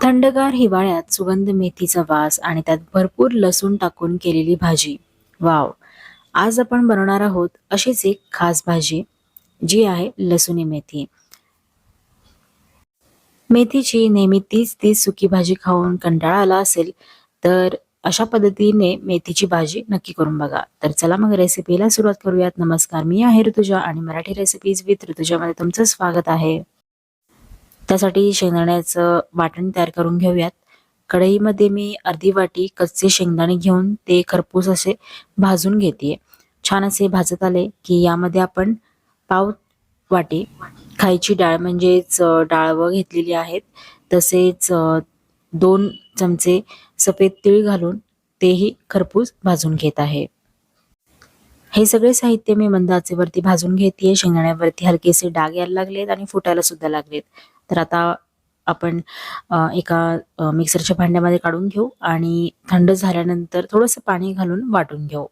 थंडगार हिवाळ्यात सुगंध मेथीचा वास आणि त्यात भरपूर लसूण टाकून केलेली भाजी. वाव! आज आपण बनवणार आहोत अशीच एक खास भाजी जी आहे लसुणी मेथी. मेथीची नेहमी तीच तीच सुकी भाजी खाऊन कंटाळा आला असेल तर अशा पद्धतीने मेथीची भाजी नक्की करून बघा. तर चला मग रेसिपीला सुरुवात करूयात. नमस्कार मी आहे ऋतुजा आणि मराठी रेसिपीज विथ ऋतुजामध्ये तुमचं स्वागत आहे. त्यासाठी शेंगदाण्याचं वाटण तयार करून घेऊयात. कढईमध्ये मी अर्धी वाटी कच्चे शेंगदाणे घेऊन ते खरपूस असे भाजून घेते छान असे भाजत आले की यामध्ये आपण पाव वाटी खायची डाळ म्हणजेच अ, डाळवं घेतलेली आहेत. तसेच दोन चमचे सफेद तीळ घालून तेही खरपूस भाजून घेत आहे. हे सगळे साहित्य मी मंद आचेवरती भाजून घेते शेंगण्यावरती हलकेसे डाग यायला लागलेत आणि फुटायला सुद्धा लागलेत. तर आता आपण एका मिक्सरच्या भांड्यामध्ये काढून घेऊ आणि थंड झाल्यानंतर थोडंसं पाणी घालून वाटून घेऊ.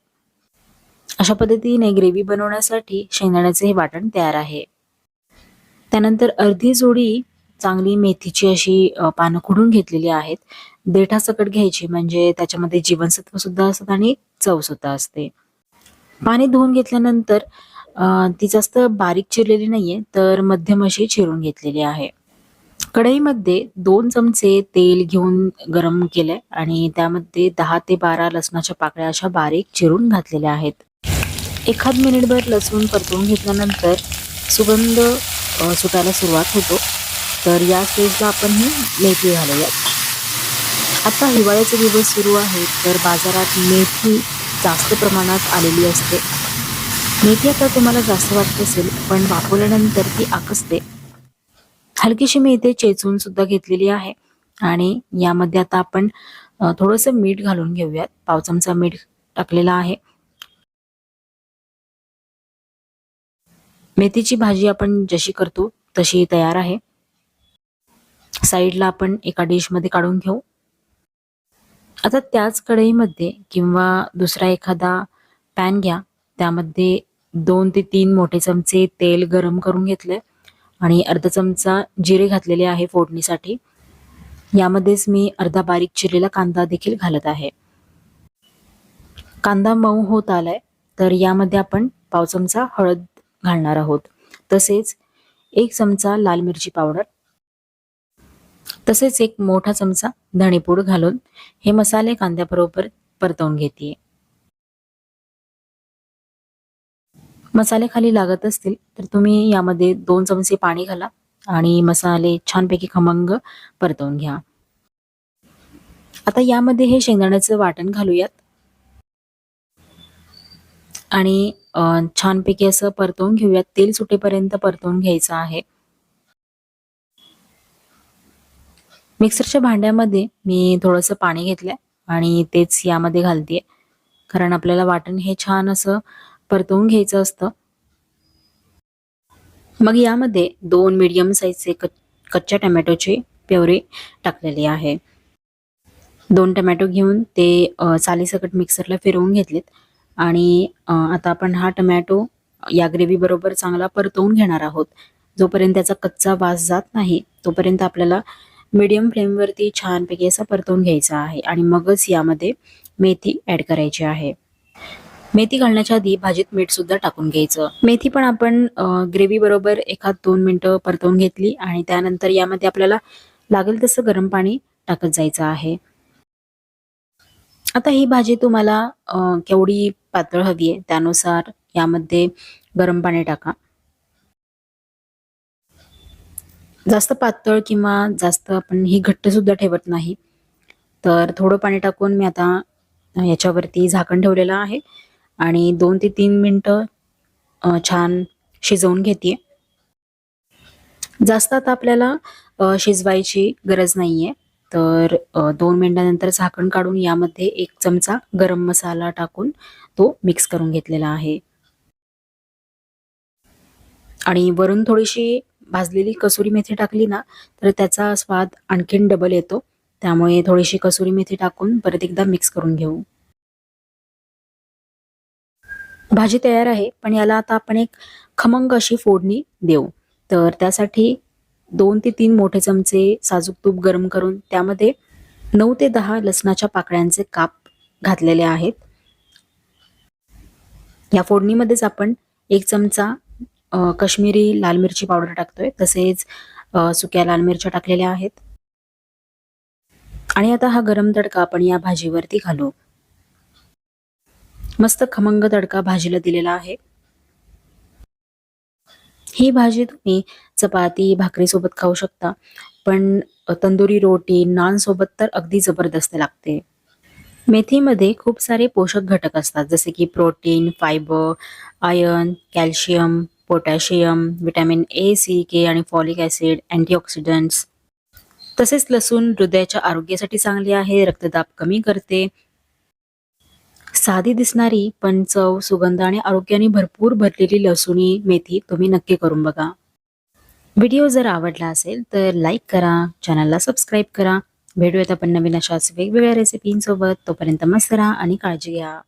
अशा पद्धतीने ग्रेव्ही बनवण्यासाठी शेंगदाण्याचे हे वाटण तयार आहे. त्यानंतर अर्धी जोडी चांगली मेथीची अशी पानं खुडून घेतलेली आहेत. देठासकट घ्यायची म्हणजे त्याच्यामध्ये जीवनसत्व सुद्धा असतात आणि चव सुद्धा असते. पाणी धुवून घेतल्यानंतर ती जास्त बारीक चिरलेली नाहीये तर मध्यम अशी चिरून घेतलेली आहे. कढईमध्ये दोन चमचे तेल घेऊन गरम केले आणि त्यामध्ये दहा ते बारा लसणाच्या पाकळ्या अशा बारीक चिरून घातलेल्या आहेत. एखाद मिनिटभर लसूण परतवून घेतल्यानंतर सुगंध सुटायला सुरुवात होतो. तर या स्टेजला आपण ही मेथी घालूयात. आता हिवाळ्याचे दिवस सुरू आहेत तर बाजारात मेथी जास्त प्रमाणात आलेली असते. मेथी आता तुम्हाला जास्त वाटत असेल पण वापरल्यानंतर ती आकसते. हलकीशी मी इथे चेचून सुद्धा घेतलेली आहे. आणि यामध्ये आता आपण थोडस थोडंसं मीठ घालून घेऊयात. पाव चमचा मीठ टाकलेला आहे. मेथीची भाजी आपण जशी करतो तशी तयार आहे. साईडला आपण एका डिशमध्ये काढून घेऊ. आता त्याच कढईमध्ये किंवा दुसरा एखादा पॅन घ्या. त्यामध्ये दोन ते तीन मोठे चमचे तेल गरम करून घेतले आणि अर्धा चमचा जिरे घातलेले आहे फोडणीसाठी. यामध्येच मी अर्धा बारीक चिरलेला कांदा देखील घालत आहे. कांदा मऊ होत आलाय तर यामध्ये आपण पाव चमचा हळद घालणार आहोत. तसेच एक चमचा लाल मिरची पावडर तसेच एक मोठा चमचा धणेपूड घालून हे मसाले कांद्याबरोबर परतवून घेते मसाले खाली लागत असतील तर तुम्ही यामध्ये दोन चमचे पाणी घाला आणि मसाले छानपैकी खमंग परतवून घ्या. आता यामध्ये हे शेंगदाण्याचं वाटण घालूयात. आणि छानपैकी असं परतवून घेऊयात. तेल सुटेपर्यंत परतवून घ्यायचं आहे. मिक्सरच्या भांड्यामध्ये मी थोडंसं पाणी घेतलंय आणि तेच यामध्ये घालतेय. कारण आपल्याला वाटण हे छान असं परतवून घ्यायचं असतं. मग यामध्ये दोन मीडियम साईजचे कच कच्च्या टमॅटोचे प्युरे टाकलेले आहे. दोन टमॅटो घेऊन ते अ, सालीसकट मिक्सरला फिरवून घेतलेत. आणि आता आपण हा टमॅटो या ग्रेव्ही बरोबर चांगला परतवून घेणार आहोत. जोपर्यंत त्याचा कच्चा वास जात नाही तोपर्यंत आपल्याला मीडियम फ्लेमवरती छानपैकी असा परतवून घ्यायचा आहे आणि मगच यामध्ये मेथी ऍड करायची आहे. मेथी घालण्याच्या आधी भाजीत मीठ सुद्धा टाकून घ्यायचं. मेथी पण आपण ग्रेव्ही बरोबर एखाद दोन मिनिटं परतवून घेतली आणि त्यानंतर यामध्ये आपल्याला लागेल तसं गरम पाणी टाकत जायचं आहे. आता ही भाजी तुम्हाला केवढी पातळ हवी आहे त्यानुसार यामध्ये गरम पाणी टाका. जास्त पातळ किंवा जास्त आपण ही घट्ट सुद्धा ठेवत नाही. तर थोडं पाणी टाकून मी आता याच्यावरती झाकण ठेवलेलं आहे आणि दोन ते तीन मिनिटं छान शिजवून घेते जास्त आता आपल्याला शिजवायची गरज नाहीये. तर दोन मिनटानंतर झाकण काढून यामध्ये एक चमचा गरम मसाला टाकून तो मिक्स करून घेतलेला आहे. आणि वरून थोडीशी भाजलेली कसुरी मेथी टाकली ना तर त्याचा स्वाद आणखीन डबल येतो. त्यामुळे थोडीशी कसुरी मेथी टाकून परत एकदा मिक्स करून घेऊ. भाजी तयार आहे पण याला आता आपण एक खमंग अशी फोडणी देऊ. तर त्यासाठी दोन ते तीन मोठे चमचे साजूक तूप गरम करून त्यामध्ये नऊ ते दहा लसणाच्या पाकळ्यांचे काप घातलेले आहेत. या फोडणीमध्येच आपण एक चमचा कश्मीरी लाल मिरची पावडर टाकतोय. तसेच सुक्या लाल मिरच्या टाकलेल्या आहेत. आणि आता हा गरम तडका आपण या भाजीवरती घालू. मस्त खमंग तडका भाजीला दिलेला आहे. ही भाजी तुम्ही चपाती भाकरी सोबत खाऊ शकता. पण तंदुरी रोटी नान सोबत तर अगदी जबरदस्त लागते. मेथीमध्ये खूप सारे पोषक घटक असतात. जसे की protein fibre iron calcium potassium vitamin A C K आणि फॉलिक ॲसिड अँटीऑक्सिडंट्स. तसेच लसूण हृदयाच्या आरोग्यासाठी चांगली आहे रक्तदाब कमी करते. साधी दिसणारी पण चव सुगंध आणि आरोग्याने भरपूर भरलेली लसूणी मेथी तुम्ही नक्की करून बघा. व्हिडिओ जर आवडला असेल तर लाईक करा चॅनलला सबस्क्राईब करा. भेटूयात आपण नवीन अशाच वेगवेगळ्या रेसिपींसोबत. तोपर्यंत मस्त राहा आणि काळजी घ्या.